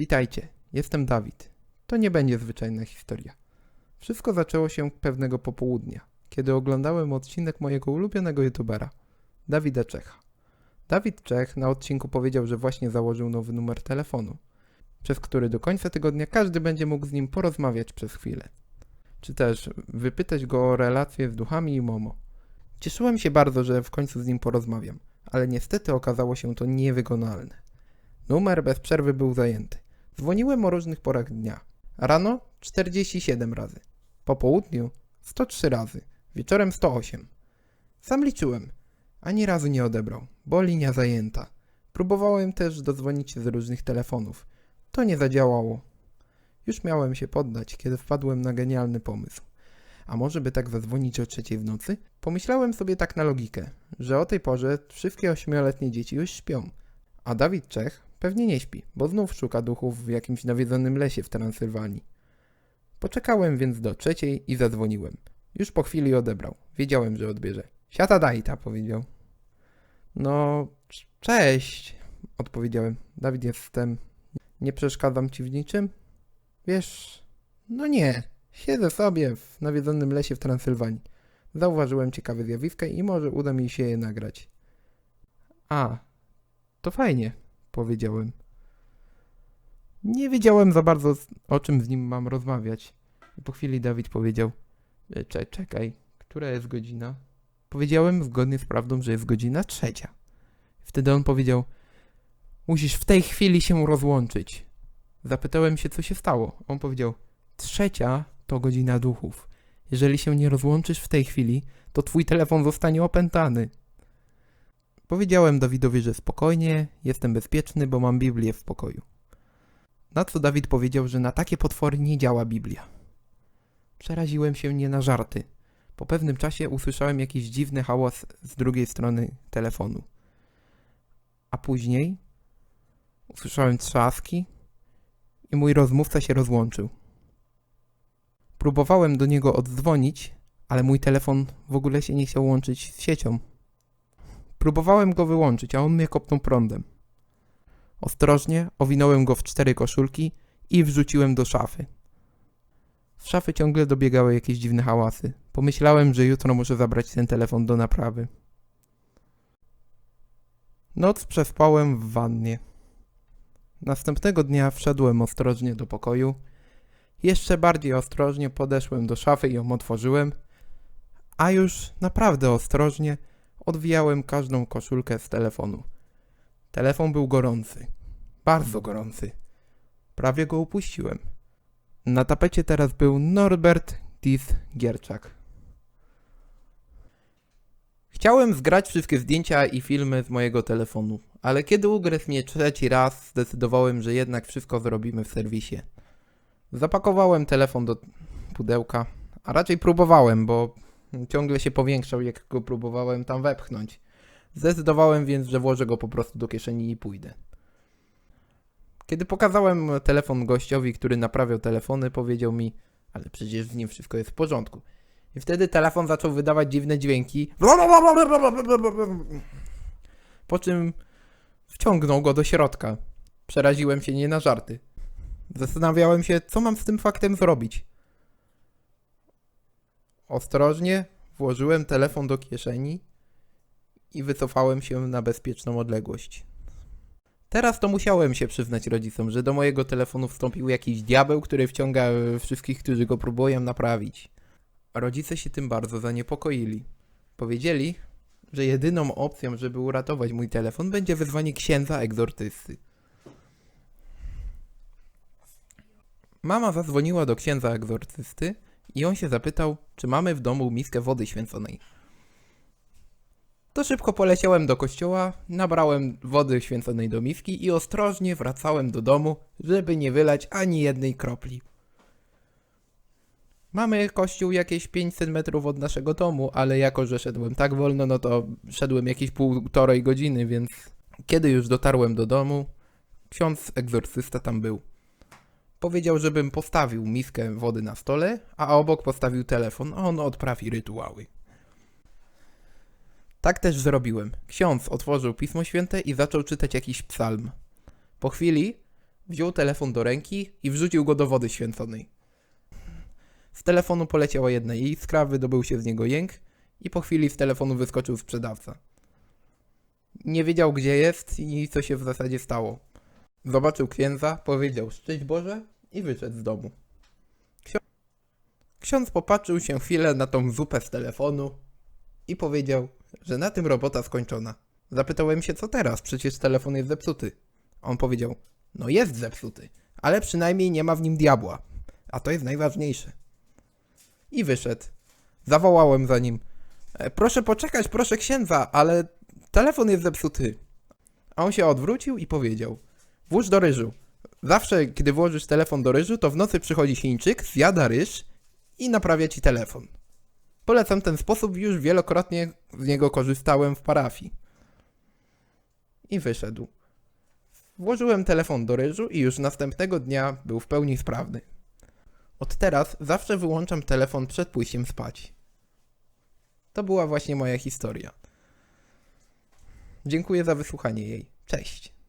Witajcie, jestem Dawid. To nie będzie zwyczajna historia. Wszystko zaczęło się pewnego popołudnia, kiedy oglądałem odcinek mojego ulubionego youtubera, Dawida Czecha. Dawid Czech na odcinku powiedział, że właśnie założył nowy numer telefonu, przez który do końca tygodnia każdy będzie mógł z nim porozmawiać przez chwilę. Czy też wypytać go o relacje z duchami i Momo. Cieszyłem się bardzo, że w końcu z nim porozmawiam, ale niestety okazało się to niewykonalne. Numer bez przerwy był zajęty. Dzwoniłem o różnych porach dnia. Rano 47 razy. Po południu 103 razy. Wieczorem 108. Sam liczyłem. Ani razu nie odebrał, bo linia zajęta. Próbowałem też dodzwonić z różnych telefonów. To nie zadziałało. Już miałem się poddać, kiedy wpadłem na genialny pomysł. A może by tak zadzwonić o trzeciej w nocy? Pomyślałem sobie tak na logikę, że o tej porze wszystkie ośmioletnie dzieci już śpią. A Dawid Czech pewnie nie śpi, bo znów szuka duchów w jakimś nawiedzonym lesie w Transylwanii. Poczekałem więc do trzeciej i zadzwoniłem. Już po chwili odebrał. Wiedziałem, że odbierze. Siata dajta, powiedział. No, cześć, odpowiedziałem. Dawid, jestem. Nie przeszkadzam ci w niczym? Wiesz, no nie. Siedzę sobie w nawiedzonym lesie w Transylwanii. Zauważyłem ciekawe zjawiska i może uda mi się je nagrać. A, to fajnie, powiedziałem. Nie wiedziałem za bardzo, o czym z nim mam rozmawiać. I po chwili Dawid powiedział: "E, Cze Czekaj, która jest godzina? Powiedziałem zgodnie z prawdą, że jest godzina trzecia. Wtedy on powiedział: Musisz w tej chwili się rozłączyć. Zapytałem się, co się stało. On powiedział: Trzecia to godzina duchów. Jeżeli się nie rozłączysz w tej chwili, to twój telefon zostanie opętany. Powiedziałem Dawidowi, że spokojnie, jestem bezpieczny, bo mam Biblię w pokoju. Na co Dawid powiedział, że na takie potwory nie działa Biblia. Przeraziłem się nie na żarty. Po pewnym czasie usłyszałem jakiś dziwny hałas z drugiej strony telefonu. A później usłyszałem trzaski i mój rozmówca się rozłączył. Próbowałem do niego oddzwonić, ale mój telefon w ogóle się nie chciał łączyć z siecią. Próbowałem go wyłączyć, a on mnie kopnął prądem. Ostrożnie owinąłem go w cztery koszulki i wrzuciłem do szafy. Z szafy ciągle dobiegały jakieś dziwne hałasy. Pomyślałem, że jutro muszę zabrać ten telefon do naprawy. Noc przespałem w wannie. Następnego dnia wszedłem ostrożnie do pokoju. Jeszcze bardziej ostrożnie podeszłem do szafy i ją otworzyłem, a już naprawdę ostrożnie odwijałem każdą koszulkę z telefonu. Telefon był gorący. Bardzo gorący. Prawie go upuściłem. Na tapecie teraz był Norbert Dis Gierczak. Chciałem zgrać wszystkie zdjęcia i filmy z mojego telefonu, ale kiedy ugryzł mnie trzeci raz, zdecydowałem, że jednak wszystko zrobimy w serwisie. Zapakowałem telefon do pudełka, a raczej próbowałem, bo ciągle się powiększał, jak go próbowałem tam wepchnąć. Zdecydowałem więc, że włożę go po prostu do kieszeni i pójdę. Kiedy pokazałem telefon gościowi, który naprawiał telefony, powiedział mi, ale przecież z nim wszystko jest w porządku. I wtedy telefon zaczął wydawać dziwne dźwięki. Po czym wciągnął go do środka. Przeraziłem się nie na żarty. Zastanawiałem się, co mam z tym faktem zrobić. Ostrożnie włożyłem telefon do kieszeni i wycofałem się na bezpieczną odległość. Teraz to musiałem się przyznać rodzicom, że do mojego telefonu wstąpił jakiś diabeł, który wciąga e, wszystkich, którzy go próbują naprawić. Rodzice się tym bardzo zaniepokoili. Powiedzieli, że jedyną opcją, żeby uratować mój telefon, będzie wezwanie księdza egzortysty. Mama zadzwoniła do księdza egzorcysty i on się zapytał, czy mamy w domu miskę wody święconej. To szybko poleciałem do kościoła, nabrałem wody święconej do miski i ostrożnie wracałem do domu, żeby nie wylać ani jednej kropli. Mamy kościół jakieś 500 metrów od naszego domu, ale jako, że szedłem tak wolno, no to szedłem jakieś półtorej godziny, więc kiedy już dotarłem do domu, ksiądz egzorcysta tam był. Powiedział, żebym postawił miskę wody na stole, a obok postawił telefon, a on odprawi rytuały. Tak też zrobiłem. Ksiądz otworzył Pismo Święte i zaczął czytać jakiś psalm. Po chwili Wziął telefon do ręki i wrzucił go do wody święconej. Z telefonu poleciała jedna iskra, wydobył się z niego jęk i po chwili z telefonu wyskoczył sprzedawca. Nie wiedział gdzie jest i co się w zasadzie stało. Zobaczył księdza, powiedział szczęść Boże i wyszedł z domu. Ksio- Ksiądz popatrzył się chwilę na tą zupę z telefonu i powiedział, że na tym robota skończona. Zapytałem się co teraz, przecież telefon jest zepsuty. On powiedział, no jest zepsuty, ale przynajmniej nie ma w nim diabła, a to jest najważniejsze. I wyszedł. Zawołałem za nim, e, proszę poczekać, proszę księdza, ale telefon jest zepsuty. A on się odwrócił i powiedział, włóż do ryżu. Zawsze, kiedy włożysz telefon do ryżu, to w nocy przychodzi Chińczyk, zjada ryż i naprawia ci telefon. Polecam ten sposób, już wielokrotnie z niego korzystałem w parafii. I wyszedł. Włożyłem telefon do ryżu i już następnego dnia był w pełni sprawny. Od teraz zawsze wyłączam telefon przed pójściem spać. To była właśnie moja historia. Dziękuję za wysłuchanie jej. Cześć.